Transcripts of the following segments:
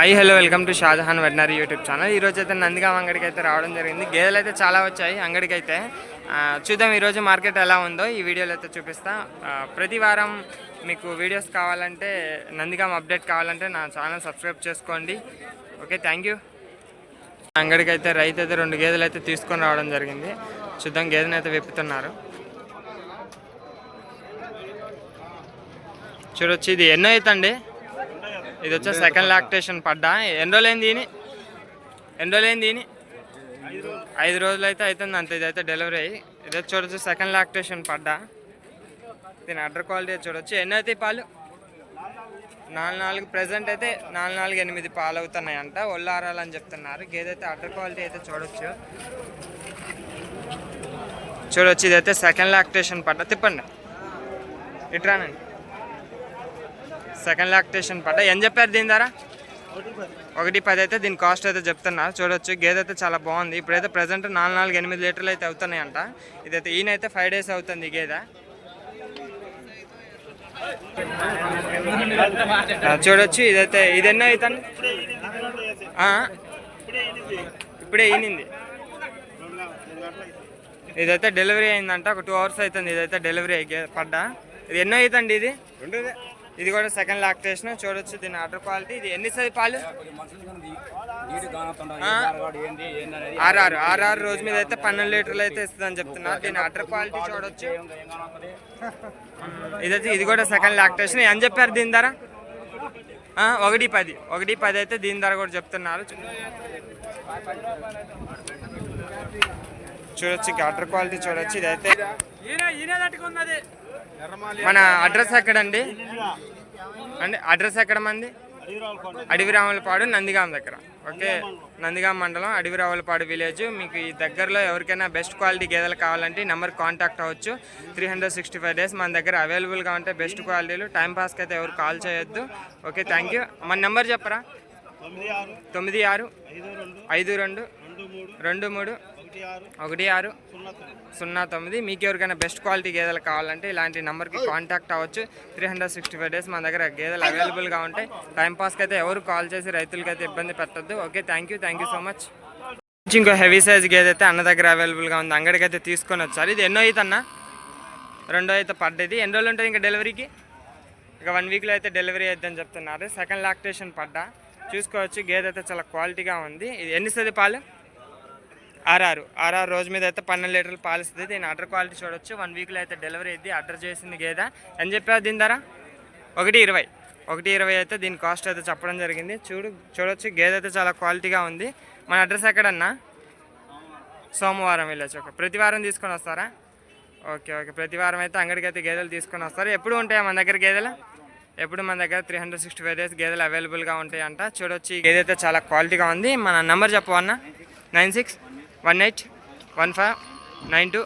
Hi hello welcome to Shahjahan veterinary YouTube channel ఈరోజు అయితే నందిగాం అంగడికి అయితే రావడం జరిగింది. గేదెలు అయితే చాలా వచ్చాయి అంగడికి అయితే. చూద్దాం ఈరోజు మార్కెట్ ఎలా ఉందో. ఈ వీడియోలో అయితే చూపిస్తా. ప్రతి వారం మీకు వీడియోస్ కావాలంటే నందిగాం అప్డేట్ కావాలంటే నా ఛానల్ సబ్స్క్రైబ్ చేసుకోండి. ఓకే థ్యాంక్ యూ అంగడికి అయితే రైతు అయితే రెండు గేదెలు అయితే తీసుకొని రావడం జరిగింది. చూద్దాం గేదెని అయితే విప్పుతున్నారు. చూడొచ్చు ఇది ఎన్నో అవుతుంది ఇది వచ్చే సెకండ్ లాక్టేషన్ పడ్డా. ఎన్ని రోజులైంది దీని ఎన్ని రోజులైంది దీని ఐదు రోజులు అయితే అవుతుంది అంత ఇదైతే డెలివరీ అయ్యి. ఇది చూడొచ్చు సెకండ్ లాక్టేషన్ పడ్డా. దీని అడ్డర్ క్వాలిటీ చూడొచ్చు. ఎన్ని అవుతాయి పాలు? నాలుగు నాలుగు ప్రజెంట్ అయితే నాలుగు నాలుగు ఎనిమిది పాలు అవుతున్నాయంట. ఒళ్ళారాలు అని చెప్తున్నారు. గేదె అయితే అడ్డర్ క్వాలిటీ అయితే చూడొచ్చు. చూడొచ్చు ఇదైతే సెకండ్ లాక్టేషన్ పడ్డ. తిప్పండి. ఇట్రానండి సెకండ్ లాక్టేషన్ పడ్డ. ఏం చెప్పారు దీని ధర ఒకటి పది అయితే దీని కాస్ట్ అయితే చెప్తున్నారు చూడొచ్చు. గేదె అయితే చాలా బాగుంది. ఇప్పుడైతే ప్రజెంట్ నాలుగు నాలుగు ఎనిమిది లీటర్లు అయితే అవుతున్నాయంట. ఇదైతే ఈయన అయితే ఫైవ్ డేస్ అవుతుంది ఈ గేదె. చూడొచ్చు. ఇదైతే ఇది ఎన్నో అవుతుంది? ఇప్పుడే ఈనింది. ఇదైతే డెలివరీ అయిందంట. ఒక టూ అవర్స్ అవుతుంది. ఇదైతే డెలివరీ అయ్యి పడ్డా. ఇది ఎన్నో అవుతుంది ఇది? ఇది కూడా సెకండ్ లాక్టేషన్ చూడొచ్చు దీని ఆర్డర్ క్వాలిటీ ఇది ఎన్ని సది పాలు? ఆర్ఆర్ ఆర్ఆర్ రోజు మీద అయితే పన్నెండు లీటర్లు అయితే ఇస్తుందని చెప్తున్నారు. దీని ఆర్డర్ క్వాలిటీ చూడొచ్చు. ఇదైతే ఇది కూడా సెకండ్ లాక్టేషన్ ఏం చెప్పారు దీని ధర? ఒకటి పది. ఒకటి పది అయితే దీని ధర కూడా చెప్తున్నారు. చూడొచ్చు ఆర్డర్ క్వాలిటీ చూడొచ్చు. ఇదైతే మన అడ్రస్ ఎక్కడండి? అంటే అడ్రస్ ఎక్కడ మంది? అడవి రావులపాడు నందిగాం దగ్గర. ఓకే. నందిగాం మండలం అడవి రావులపాడు విలేజ్. మీకు ఈ దగ్గరలో ఎవరికైనా బెస్ట్ క్వాలిటీ గేదెలు కావాలంటే ఈ నెంబర్ కాంటాక్ట్ అవ్వచ్చు. Three hundred sixty five days మన దగ్గర అవైలబుల్గా ఉంటే బెస్ట్ క్వాలిటీలు. టైం పాస్కి అయితే ఎవరు కాల్ చేయొద్దు. Okay thank you. మన నెంబర్ చెప్పరా? తొమ్మిది ఆరు ఐదు రెండు రెండు మూడు. ఒకటి ఆరు సున్నా తొమ్మిది. మీకు ఎవరికైనా బెస్ట్ క్వాలిటీ గేదెలు కావాలంటే ఇలాంటి నెంబర్కి కాంటాక్ట్ అవ్వచ్చు. Three hundred sixty five days మన దగ్గర గేదెలు అవైలబుల్గా ఉంటాయి. టైం పాస్కి అయితే ఎవరు కాల్ చేసి రైతులకి అయితే ఇబ్బంది పెట్టద్దు. Okay thank you thank you so much ఇంకో హెవీ సైజ్ గేదె అయితే అన్న దగ్గర అవైలబుల్గా ఉంది. అంగడికి అయితే తీసుకొని వచ్చారు. ఇది ఎన్నో అయితే అన్న? రెండో అయితే పడ్డది ఎన్ని రోజులు ఉంటుంది ఇంకా డెలివరీకి ఇక వన్ వీక్లో అయితే డెలివరీ అయిద్దని చెప్తున్నారు. సెకండ్ లాక్టేషన్ పడ్డా. చూసుకోవచ్చు. గేదె అయితే చాలా క్వాలిటీగా ఉంది. ఇది ఎన్ని ఇస్తుంది పాలు? ఆర్ఆర్ ఆర్ఆర్ రోజు మీద అయితే పన్నెండు లీటర్లు పాలు ఇస్తుంది. దీని అడ్డర్ క్వాలిటీ చూడొచ్చు. వన్ వీక్లో అయితే డెలివరీ అయింది అడ్డర్ చేసింది గేదె. అని చెప్పారు దీని ధర? ఒకటి ఇరవై. ఒకటి ఇరవై అయితే దీని కాస్ట్ అయితే చెప్పడం జరిగింది. చూడు చూడొచ్చు. గేదె అయితే చాలా క్వాలిటీగా ఉంది. మన అడ్రస్ ఎక్కడన్నా? సోమవారం వెళ్ళొచ్చు. ఒక ప్రతివారం తీసుకొని వస్తారా? Okay okay. ప్రతి వారం అయితే అంగడికి అయితే గేదెలు తీసుకొని వస్తారు. ఎప్పుడు ఉంటాయా మన దగ్గర గేదెలు? ఎప్పుడు మన దగ్గర three hundred sixty five days గేదెలు అవైలబుల్గా ఉంటాయంట. చూడొచ్చి. చూడొచ్చు గేదె అయితే చాలా క్వాలిటీగా ఉంది. మన number చెప్పవన్నా nine six one eight one five nine two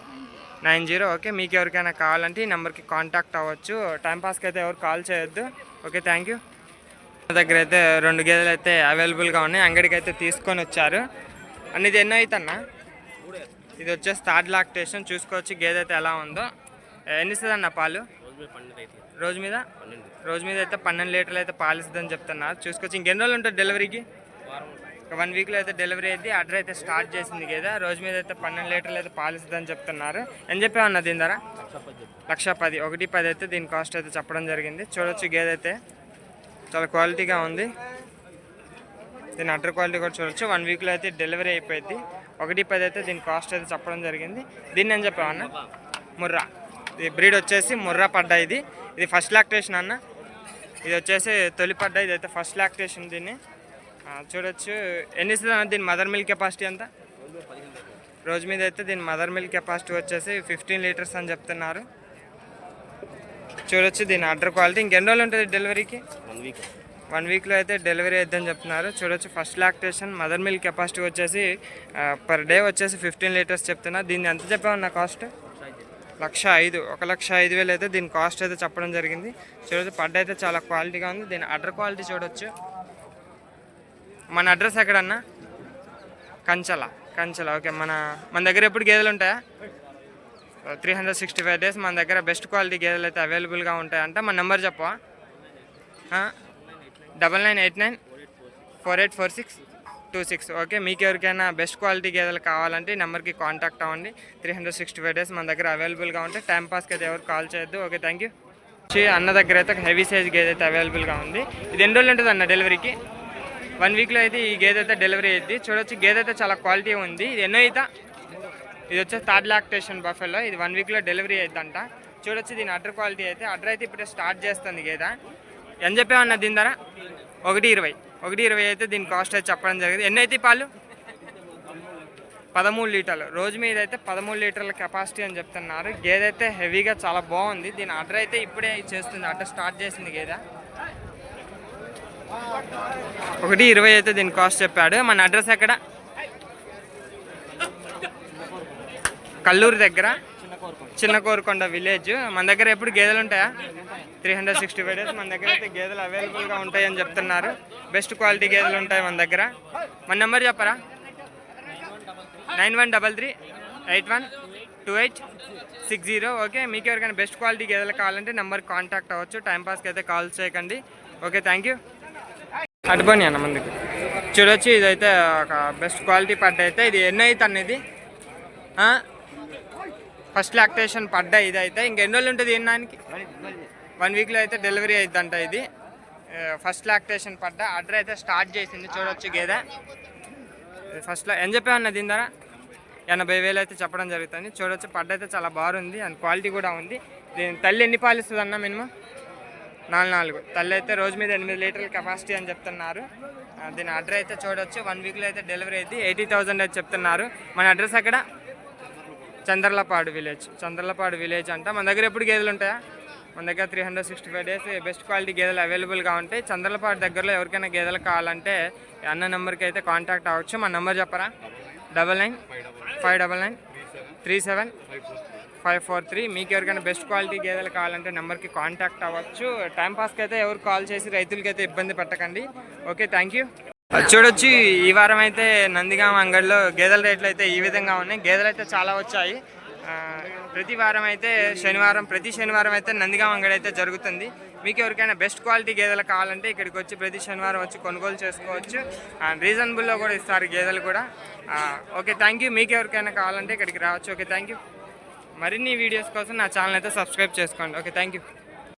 nine zero okay మీకు ఎవరికైనా కావాలంటే ఈ నెంబర్కి కాంటాక్ట్ అవ్వచ్చు. టైంపాస్కి అయితే ఎవరు కాల్ చేయొద్దు. ఓకే థ్యాంక్ యూ మన దగ్గర అయితే రెండు గేదెలు అయితే అవైలబుల్గా ఉన్నాయి. అంగడికి అయితే తీసుకొని వచ్చారు. అన్ని ఇది ఎన్నో అవుతుందన్నా ఇది వచ్చేసి థర్డ్ లాక్టేషన్. చూసుకోవచ్చు గేదె అయితే ఎలా ఉందో. ఎన్ని ఇస్తుంది అన్న పాలు? రోజు మీద? రోజు మీద అయితే పన్నెండు లీటర్లు అయితే పాలు ఇస్తుందని చెప్తున్నారు. చూసుకోవచ్చు. ఇంకెన్ని రోజులు ఉంటుంది డెలివరీకి? ఒక వన్ వీక్లో అయితే డెలివరీ అయితే ఆర్డర్ అయితే స్టార్ట్ చేసింది గేదె రోజు మీద అయితే పన్నెండు లీటర్లు అయితే పాలు ఇస్తుందని చెప్తున్నారు. ఏం చెప్పామన్నా దీని ధర లక్ష పది ఒకటి పది అయితే దీని కాస్ట్ అయితే చెప్పడం జరిగింది. చూడొచ్చు గేదె అయితే. చాలా క్వాలిటీగా ఉంది. దీని అడ్డర్ క్వాలిటీ కూడా చూడొచ్చు. వన్ వీక్లో అయితే డెలివరీ అయిపోయింది. ఒకటి పది అయితే దీని కాస్ట్ అయితే చెప్పడం జరిగింది. దీన్ని ఏం చెప్పామన్న ముర్రా. ఇది బ్రీడ్ వచ్చేసి ముర్రా పడ్డా ఇది. ఇది ఫస్ట్ లాక్టేషన్ అన్న. ఇది వచ్చేసి తొలి పడ్డ. ఇది అయితే ఫస్ట్ లాక్టేషన్ దీన్ని. చూడొచ్చు. ఎన్ని ఇస్తుంది దీని మదర్ మిల్క్ కెపాసిటీ ఎంత? రోజు మీద అయితే దీని మదర్ మిల్క్ కెపాసిటీ వచ్చేసి ఫిఫ్టీన్ లీటర్స్ అని చెప్తున్నారు. చూడొచ్చు దీని అడ్డర్ క్వాలిటీ ఇంకెన్ని రోజులు ఉంటుంది డెలివరీకి వన్ వీక్ వన్ వీక్లో అయితే డెలివరీ అయిద్దని చెప్తున్నారు. చూడొచ్చు first lactation mother milk capacity వచ్చేసి పర్ డే వచ్చేసి ఫిఫ్టీన్ లీటర్స్ చెప్తున్నారు దీన్ని ఎంత చెప్పామన్న కాస్ట్ లక్ష ఐదు. ఒక లక్ష ఐదు వేలు అయితే దీని కాస్ట్ అయితే చెప్పడం జరిగింది. చూడొచ్చు పడ్డ అయితే చాలా క్వాలిటీగా ఉంది. దీని అడ్డర్ క్వాలిటీ చూడొచ్చు. మన అడ్రస్ ఎక్కడన్నా? కంచల కంచల ఓకే. మన మన దగ్గర ఎప్పుడు గేదెలు ఉంటాయా? Three hundred sixty five days మన దగ్గర బెస్ట్ క్వాలిటీ గేదెలు అయితే అవైలబుల్గా ఉంటాయంట. మన నెంబర్ చెప్పవా? Double nine eight nine four eight four six two six. Okay మీకు ఎవరికైనా బెస్ట్ క్వాలిటీ గేదెలు కావాలంటే ఈ నెంబర్కి కాంటాక్ట్ అవ్వండి. Three hundred sixty five days మన దగ్గర అవైలబుల్గా ఉంటాయి టైం పాస్కి అయితే ఎవరు కాల్ చేయొద్దు. ఓకే థ్యాంక్ యూ అన్న దగ్గర అయితే హెవీ సైజ్ గేదె అయితే అవైలబుల్గా ఉంది. ఇది ఎన్ని రోజులు ఉంటుంది అన్న డెలివరీకి? వన్ వీక్లో అయితే ఈ గేదె అయితే డెలివరీ అయ్యింది చూడొచ్చు గేదె అయితే చాలా క్వాలిటీ ఉంది. ఇది ఎన్నో అయితే ఇది వచ్చేసి థర్డ్ లాక్టేషన్ బఫెల్లో. ఇది వన్ వీక్లో డెలివరీ అయ్యిద్దంట. చూడొచ్చు దీని అడ్డర్ క్వాలిటీ అయితే. అడ్డర్ అయితే ఇప్పుడే స్టార్ట్ చేస్తుంది గేదె. ఎంత చెప్పామన్నా దీని ధర? ఒకటి ఇరవై. ఒకటి ఇరవై అయితే దీని కాస్ట్ అయితే చెప్పడం జరిగింది. ఎన్ని అయితే పాలు? పదమూడు లీటర్లు. రోజు మీద అయితే పదమూడు లీటర్ల కెపాసిటీ అని చెప్తున్నారు. గేదె అయితే హెవీగా చాలా బాగుంది. దీని అడ్డర్ అయితే ఇప్పుడే చేస్తుంది. అడ్డర్ స్టార్ట్ చేసింది గేదె. ఒకటి ఇరవై అయితే దీని కాస్ట్ చెప్పాడు. మన అడ్రస్ ఎక్కడ? కల్లూరు దగ్గర. చిన్న కోరుకొండ విలేజ్ మన దగ్గర ఎప్పుడు గేదెలు ఉంటాయా? Three hundred sixty five days మన దగ్గర అయితే గేదెలు అవైలబుల్గా ఉంటాయి అని చెప్తున్నారు. బెస్ట్ క్వాలిటీ గేదెలు ఉంటాయి మన దగ్గర. మన నెంబర్ చెప్పరా? Nine one double three eight one two eight six zero okay మీకు ఎవరికైనా బెస్ట్ క్వాలిటీ గేదెలు కావాలంటే నెంబర్ కాంటాక్ట్ అవ్వచ్చు. టైంపాస్కి అయితే కాల్ చేయకండి. ఓకే థ్యాంక్ యూ అటుపోని అన్న ముందుకు. చూడొచ్చు ఇదైతే ఒక బెస్ట్ క్వాలిటీ పడ్డ అయితే ఇది ఎన్నో అయితే అన్నది ఫస్ట్ లాక్టేషన్ పడ్డ ఇది అయితే ఇంకెన్ని రోజులు ఉంటుంది ఎన్నానికి వన్ వీక్లో అయితే డెలివరీ అవుతుందంట ఇది. ఫస్ట్ లాక్టేషన్ పడ్డ. ఆర్డర్ అయితే స్టార్ట్ చేసింది. చూడొచ్చు గేదె. ఫస్ట్లో ఏం చెప్పామన్న దీని ధర? ఎనభై వేలు అయితే చెప్పడం జరుగుతుంది. చూడొచ్చు పడ్డ అయితే చాలా బాగుంది. అండ్ క్వాలిటీ కూడా ఉంది. దీని తల్లి ఎన్ని పాలిస్తుంది అన్న మినిమం? నాలుగు నాలుగు. తల్లి అయితే రోజు మీద ఎనిమిది లీటర్ల కెపాసిటీ అని చెప్తున్నారు. దీని అడ్రస్ అయితే చూడొచ్చు. వన్ వీక్లో అయితే డెలివరీ అయితే ఎయిటీ థౌజండ్ అయితే చెప్తున్నారు. మన అడ్రస్ అక్కడ? చంద్రలపాడు విలేజ్ చంద్రలపాడు విలేజ్ అంట. మన దగ్గర ఎప్పుడు గేదెలు ఉంటాయా? మన దగ్గర three hundred sixty five days best quality గేదెలు అవైలబుల్గా ఉంటాయి. చంద్రలపాడు దగ్గరలో ఎవరికైనా గేదెలు కావాలంటే అన్న నెంబర్కి అయితే కాంటాక్ట్ అవ్వచ్చు. మన నెంబర్ చెప్పరా? Double nine five double nine three seven five four three మీకు ఎవరికైనా బెస్ట్ క్వాలిటీ గేదెలు కావాలంటే నెంబర్కి కాంటాక్ట్ అవ్వచ్చు. టైంపాస్కి అయితే ఎవరు కాల్ చేసి రైతులకి అయితే ఇబ్బంది పెట్టకండి. ఓకే థ్యాంక్ యూ చూడొచ్చు ఈ వారం అయితే నందిగామ అంగడిలో గేదెల రేట్లు అయితే ఈ విధంగా ఉన్నాయి. గేదెలు అయితే చాలా వచ్చాయి. ప్రతి వారం అయితే శనివారం ప్రతి శనివారం అయితే నందిగామ అంగడి అయితే జరుగుతుంది. మీకు ఎవరికైనా బెస్ట్ క్వాలిటీ గేదెలు కావాలంటే ఇక్కడికి వచ్చి ప్రతి శనివారం వచ్చి కొనుగోలు చేసుకోవచ్చు. రీజనబుల్లో కూడా ఇస్తారు గేదెలు కూడా. ఓకే థ్యాంక్ యూ మీకు ఎవరికైనా కావాలంటే ఇక్కడికి రావచ్చు. ఓకే థ్యాంక్ యూ మరిన్ని వీడియోస్ కోసం నా ఛానల్ అయితే సబ్స్క్రైబ్ చేసుకోండి. Okay thank you